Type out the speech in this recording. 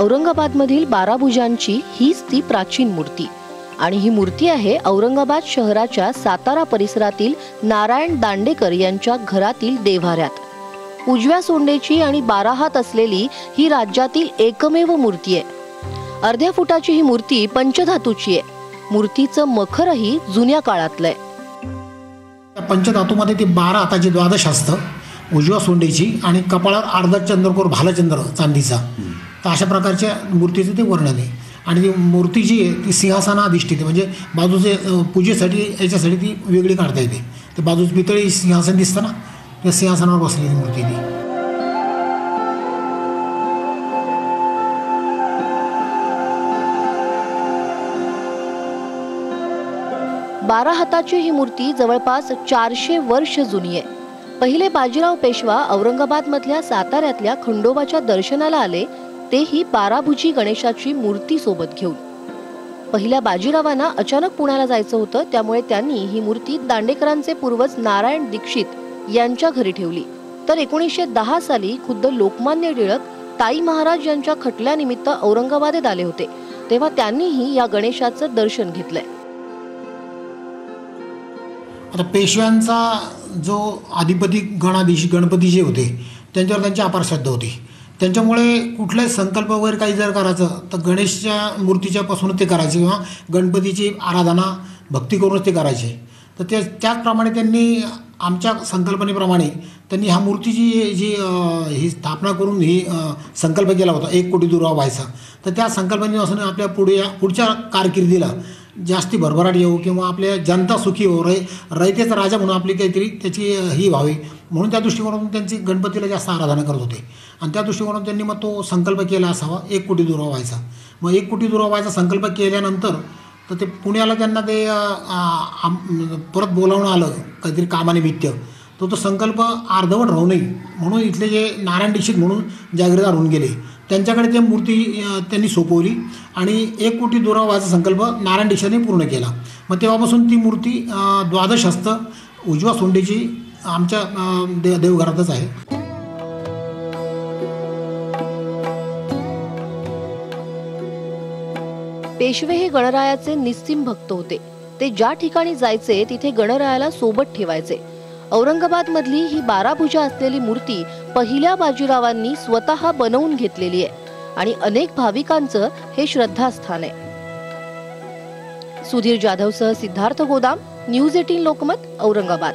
औरंगाबादमधील बारा भुजांची हीच ती प्राचीन मूर्ती. आणि ही मूर्ती आहे औरंगाबाद शहराच्या सातारा परिसरातील नारायण दांडेकर यांच्या घरातील देव्हाऱ्यात. उजव्या सोंडेची आणि बारा हात असलेली ही राज्यातील एकमेव मूर्ती आहे. अर्ध्या फुटाची ही मूर्ती पंचधातूची आहे. मूर्तीचं मखरही जुन्या काळातलं आहे. पंचधातूमध्ये ती बारा हाताची द्वादश असतं. उजव्या सोंडेची आणि कपाळावर अर्धा चंद्रकोर भालचंद्र चांदीचा. तर अशा प्रकारच्या मूर्तीचं ते वर्णन आहे. आणि ती मूर्ती जी आहे ती सिंहासनाधिष्ठित आहे. म्हणजे बाजूचे पूजेसाठी याच्यासाठी ती वेगळी काढता येते. ते बाजूच पितळी सिंहासन दिसतं ना त्या सिंहासनावर बसलेली मूर्ती ती. बारा हाताची ही मूर्ती जवळपास चारशे वर्ष जुनी आहे. पहिले बाजीराव पेशवा औरंगाबाद मधल्या साताऱ्यातल्या खंडोबाच्या दर्शनाला आले तेही बाराभुजी गणेशाची मूर्ती सोबत घेऊन. पहिल्या बाजीरावांना अचानक पुण्याला जायचं होतं त्यामुळे त्यांनी ही मूर्ती दांडेकरांचे पूर्वज नारायण दीक्षित यांच्या घरी ठेवली. तर एकोणीसशे दहा साली खुद्द लोकमान्य टिळक ताई महाराज यांच्या खटल्यानिमित्त औरंगाबादेत आले होते. तेव्हा त्यांनीही या गणेशाचं दर्शन घेतलंय. आता पेशव्यांचा जो अधिपती गणाधीश गणपती जे होते त्यांच्यावर त्यांची अपार श्रद्धा होती. त्यांच्यामुळे कुठलाही संकल्प वगैरे काही जर करायचं तर गणेशच्या मूर्तीच्या पासूनच ते करायचे किंवा गणपतीची आराधना भक्ती करूनच ते करायचे. तर ते त्याचप्रमाणे त्यांनी आमच्या संकल्पनेप्रमाणे त्यांनी ह्या मूर्तीची जी ही स्थापना करून ही संकल्प केला होता एक कोटी दुरावा व्हायचा. तर त्या संकल्पनेपासून आपल्या पुढे पुढच्या कारकिर्दीला जास्ती भरभराट येऊ किंवा आपल्या जनता सुखी हो रै रयतेचा राजा म्हणून आपली काहीतरी त्याची ही व्हावी. म्हणून त्या दृष्टिकोनातून त्यांची गणपतीला जास्त आराधना करत होते. आणि त्या दृष्टिकोनातून त्यांनी मग तो संकल्प केला असावा एक कोटी दुरावा व्हायचा. मग एक कोटी दुरावा व्हायचा संकल्प केल्यानंतर तर ते पुण्याला त्यांना ते आम- परत बोलावणं आलं काहीतरी कामानिमित्त. तो तो संकल्प अर्धवट राहू नये. म्हणून इथले जे नारायण दीक्षित म्हणून जागीरदार होऊन गेले. त्यांच्याकडे ते मूर्ती त्यांनी सोपवली आणि एक कोटी दुरावा संकल्प नारायण दीक्षाने पूर्ण केला. मग तेव्हापासून ती मूर्ती द्वादश हस्त उजवा सोंडीची आमच्या दे देवघरातच आहे. पेशवे हे गणरायाचे निस्सिम भक्त होते. ते ज्या ठिकाणी जायचे तिथे गणरायाला सोबत ठेवायचे. औरंगाबाद मधली ही बारा भुजा असलेली मूर्ती पहिल्या बाजीरावांनी स्वतः बनवून घेतलेली आहे आणि अनेक भाविकांचं हे श्रद्धास्थान आहे. सुधीर जाधवसह सिद्धार्थ गोदाम न्यूज एटीन लोकमत औरंगाबाद.